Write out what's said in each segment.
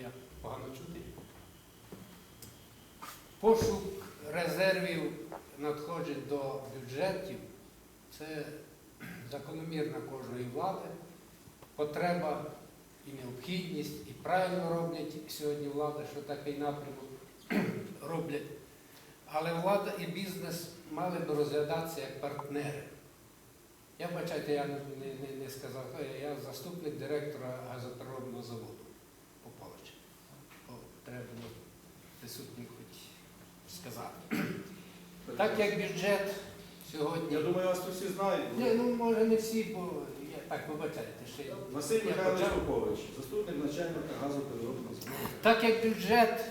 я погано чути. Пошук резервів надходжень до бюджетів це закономірна кожної влади, потреба і необхідність, і правильно роблять сьогодні влада, що такий напрямок роблять. Але влада і бізнес мали б розглядатися як партнери. Я бачайте, я не, не, не сказав, я заступник директора газопереробного заводу. О, Треба було хоч сказати. Так як бюджет сьогодні. Я думаю, вас тут всі знають. Ні, ну може не всі, бо я так вибачайте, ще й- Василь я Михайлович почав. Попович, заступник начальника газопереробного заводу. Так як бюджет,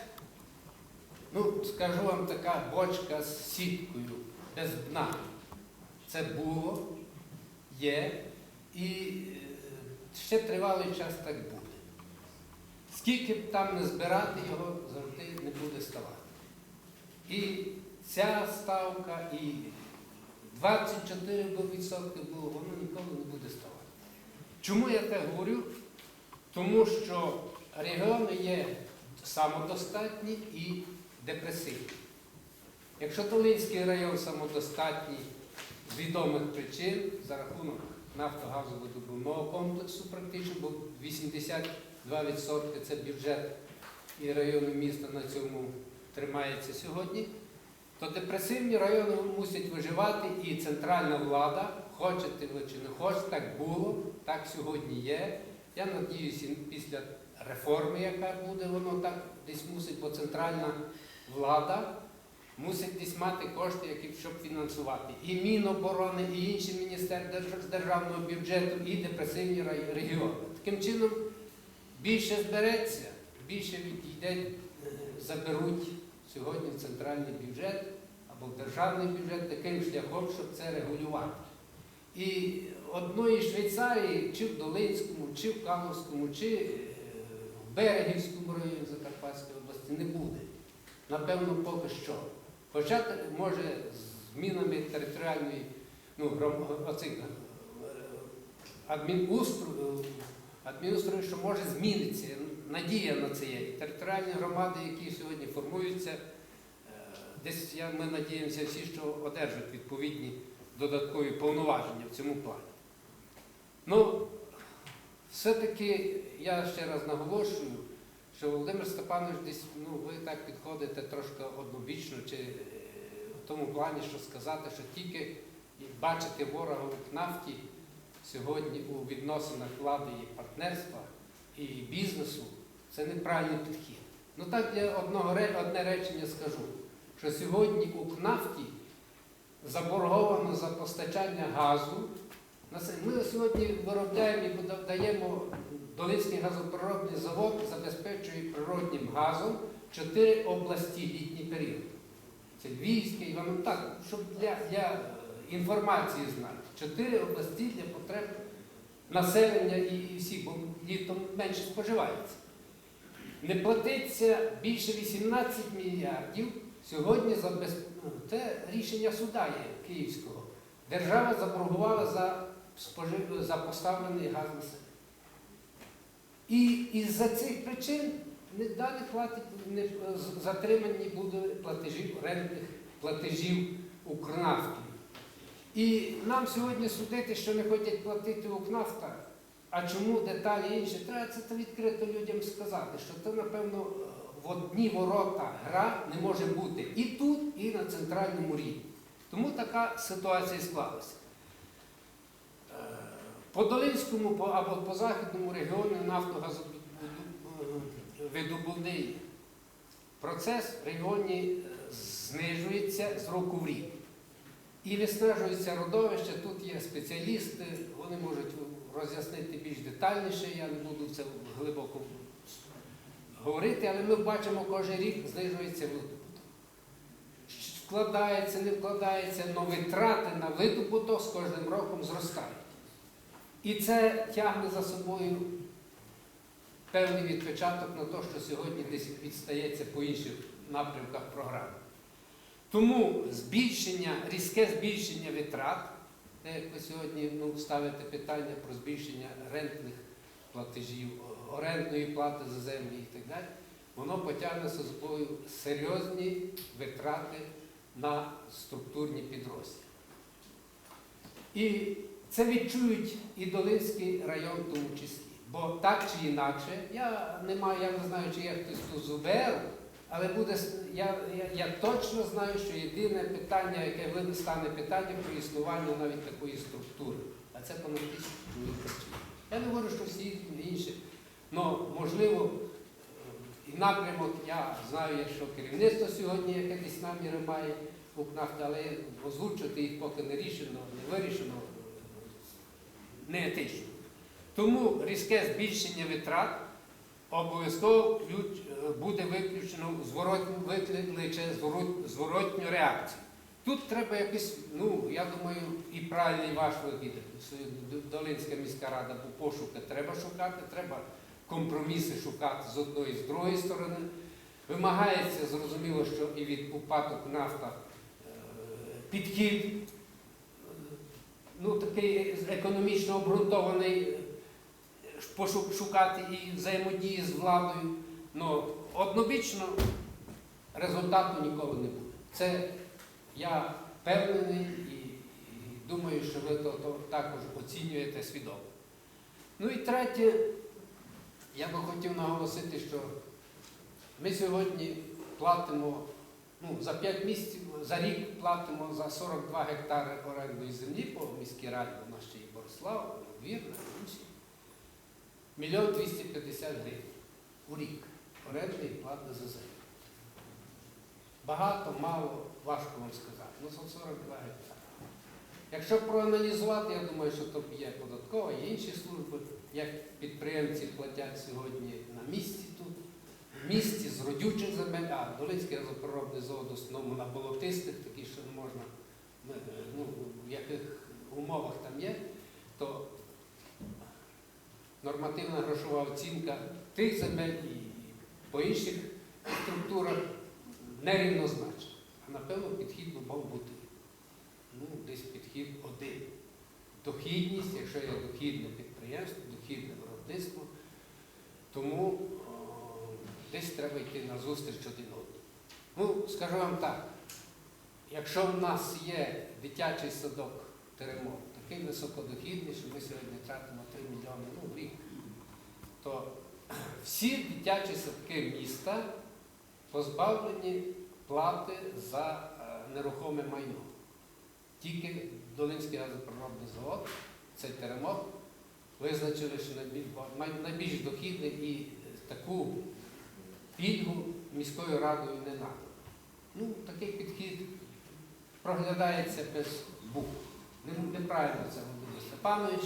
ну скажу вам така бочка з сіткою без дна. Це було, є і е, ще тривалий час так буде. Скільки б там не збирати, його завжди не буде ставати. І ця ставка, і 24% було, воно ніколи не буде ставати. Чому я так говорю? Тому що регіони є самодостатні і депресивні. Якщо Долинський район самодостатній з відомих причин за рахунок нафтогазовидобувного комплексу, практично, бо 82% це бюджет і райони міста на цьому тримається сьогодні, то депресивні райони мусять виживати і центральна влада, хочете ви чи не хочете, так було, так сьогодні є. Я надіюся, після реформи, яка буде, воно так десь мусить, бо центральна влада мусить десь мати кошти, які, щоб фінансувати і Міноборони, і інші міністерства державного бюджету, і депресивні регіони. Таким чином більше збереться, більше відійде, е, заберуть сьогодні в центральний бюджет або в державний бюджет таким шляхом, щоб це регулювати. І одної Швейцарії, чи в Долинському, чи в Каловському, чи е, в Берегівському районі Закарпатської області не буде. Напевно, поки що. Хоча може з змінами територіальної, ну, оцих, е, адмінустрою, адмінустрою, що може змінитися. Надія на це є. Територіальні громади, які сьогодні формуються, е, десь ми надіємося всі, що одержать відповідні додаткові повноваження в цьому плані. Ну, все-таки я ще раз наголошую, що Володимир Степанович десь, ну, ви так підходите трошки однобічно, чи е, в тому плані, що сказати, що тільки бачити ворога в нафті сьогодні у відносинах влади і партнерства і бізнесу, це неправильний підхід. Ну так я одного, одне речення скажу, що сьогодні у КНАФТі заборговано за постачання газу. Ми сьогодні виробляємо і даємо Долинський газопереробний завод забезпечує природнім газом чотири області літній період. Це Львівське, Івано, так, щоб для, для інформації знати. Чотири області для потреб населення і, всіх, бо літом менше споживається. Не платиться більше 18 мільярдів сьогодні за без... ну, це рішення суда є Київського. Держава заборгувала за, спожив... за поставлений газ на себе. І із-за цих причин не далі платить, не, затримані будуть платежі, рентних платежів Укрнафті. І нам сьогодні судити, що не хочуть платити Укрнафта, а чому деталі інші, треба це відкрито людям сказати, що це, напевно, в одні ворота гра не може бути і тут, і на центральному рівні. Тому така ситуація склалася. Е, По Долинському або по західному регіону нафтогазовидобувний процес в регіоні е, знижується з року в рік. І виснажується родовище, тут є спеціалісти, вони можуть роз'яснити більш детальніше, я не буду це глибоко говорити, але ми бачимо, кожен рік знижується видобуток. Вкладається, не вкладається, але витрати на видобуток з кожним роком зростають. І це тягне за собою певний відпечаток на те, що сьогодні десь відстається по інших напрямках програми. Тому збільшення, різке збільшення витрат, ви сьогодні ну, ставите питання про збільшення рентних платежів, орендної плати за землі і так далі, воно потягне за собою серйозні витрати на структурні підрозділи. І це відчують і Долинський район в тому числі. Бо так чи інакше, я не маю, я не знаю, чи є хтось тут з УБР, але буде я, я, я точно знаю, що єдине питання, яке стане питання про існування навіть такої структури. А це понад тисячу працює. Я не говорю, що всі інші. але можливо, і напрямок я знаю, якщо керівництво сьогодні яке десь наміри має УКНАФТА, але озвучувати їх поки не рішено, не вирішено, не етично. Тому різке збільшення витрат обов'язково е, буде виключено зворотню, викличе зворот- зворотню реакцію. Тут треба якийсь, ну я думаю, і правильний ваш вихід, Долинська міська рада, бо пошуки треба шукати, треба компроміси шукати з одної і з другої сторони. Вимагається, зрозуміло, що і від упадок нафта е, підхід, е, ну такий економічно обґрунтований, е, пошу- шукати і взаємодії з владою. Ну, однобічно результату ніколи не буде. Це я впевнений і, і думаю, що ви то, то також оцінюєте свідомо. Ну і третє, я би хотів наголосити, що ми сьогодні платимо ну, за 5 місяців, за рік платимо за 42 гектари орендної землі по міській раді, у нас ще і Борислав, Вірна, інші. Мільйон 250 гривень у рік орендної плати за землю. Багато, мало, важко вам сказати. Ну, за 42 гектари. Якщо проаналізувати, я думаю, що то є податкова, є інші служби, як підприємці платять сьогодні на місці тут, в місті з родючих земель, а Долинський газопоробний завод основному на болотистих, такі, що не можна, е, ну, в яких умовах там є, то нормативна грошова оцінка тих земель по інших структурах нерівнозначна. А напевно підхід би мав бути ну, десь підхід один. Дохідність, якщо є дохідне підприємство, дохідне виробництво, тому о, десь треба йти на зустріч один одному. Ну, скажу вам так, якщо в нас є дитячий садок Теремок, такий високодохідний, що ми сьогодні тратимо 3 мільйони ну, в рік, то всі дитячі садки міста позбавлені плати за е, нерухоме майно. Тільки Долинський газопроводний завод, цей теремок, визначили, що найбільш, дохідний і таку пільгу міською радою не надо. Ну, такий підхід проглядається без букв. Неправильно це Володимир Степанович.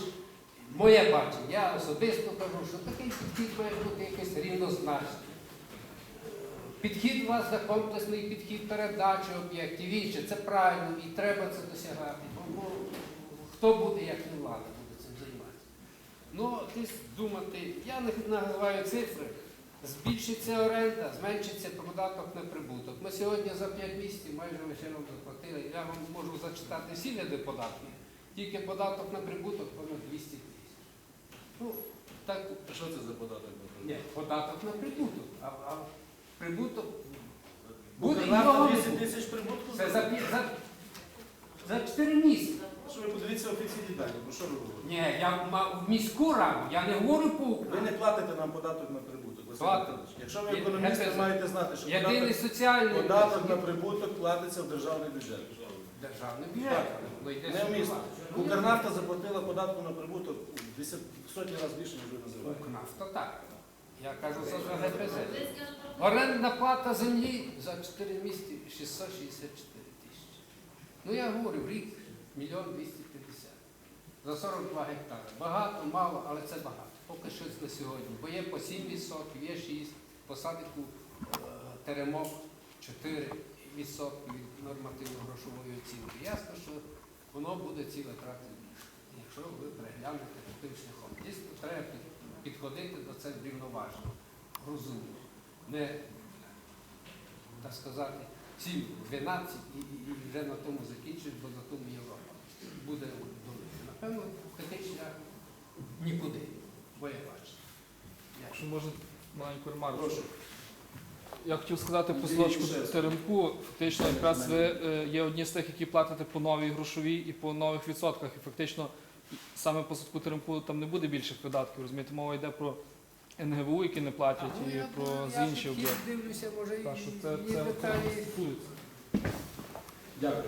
Моє бачення, я особисто кажу, що такий підхід має бути якийсь рівнозначний. Підхід у вас за комплексний підхід передачі об'єктів, інше, це правильно і треба це досягати. Бо, хто буде, як не влада, буде цим займатися. Ну, десь думати, я не називаю цифри, збільшиться оренда, зменшиться податок на прибуток. Ми сьогодні за 5 місяців майже лише вам заплатили. Я вам можу зачитати всі види податків, тільки податок на прибуток понад 200 тисяч. Ну, так Що це за податок? ні, податок на прибуток. А, а прибуток буде його 200 тисяч прибутку? Це за, пі- за, за 4 місяці. Що ви подивіться офіційні дані, бо що ви говорите? Ні, я в міську раду, я не говорю по Ви не платите нам податок на прибуток. Василь Платимо. Миколаївич. Якщо ви Є- економісти, маєте знати, що Єдиний податок, соціальний податок на прибуток платиться в державний бюджет. Державний бюджет. Так. Ну, Не місто. Укрнафта заплатила податку на прибуток в сотні разів більше, ніж ви називаєте. Укрнафта так. Я кажу за ГПЗ. Орендна плата землі за 4 місяці 664 тисячі. Ну я говорю, в рік мільйон 250. За 42 гектари. Багато, мало, але це багато. Поки що на сьогодні. Бо є по 7%, є 6%, по садику е, теремок 4% від нормативно-грошової оцінки. Ясно, що воно буде ці витрати більше, якщо ви переглянете таким шляхом. Дійсно, треба підходити до це рівноважно, розумно. Не, так сказати, 7, 12 і, і, вже на тому закінчить, бо на тому Європа буде добре. Напевно, такий шлях нікуди, бо я бачу. Якщо можна маленьку ремарку. Я хотів сказати по Андрій. Теремку, фактично якраз ви е, є одні з тих, які платите по новій грошовій і по нових відсотках. І фактично саме по садку Теремку там не буде більших видатків. Розумієте, мова йде про НГВУ, які не платять, А, ну, і я про з інші Я об'єкти. Дивлюся, може, Так що і це, є це деталі. Дякую.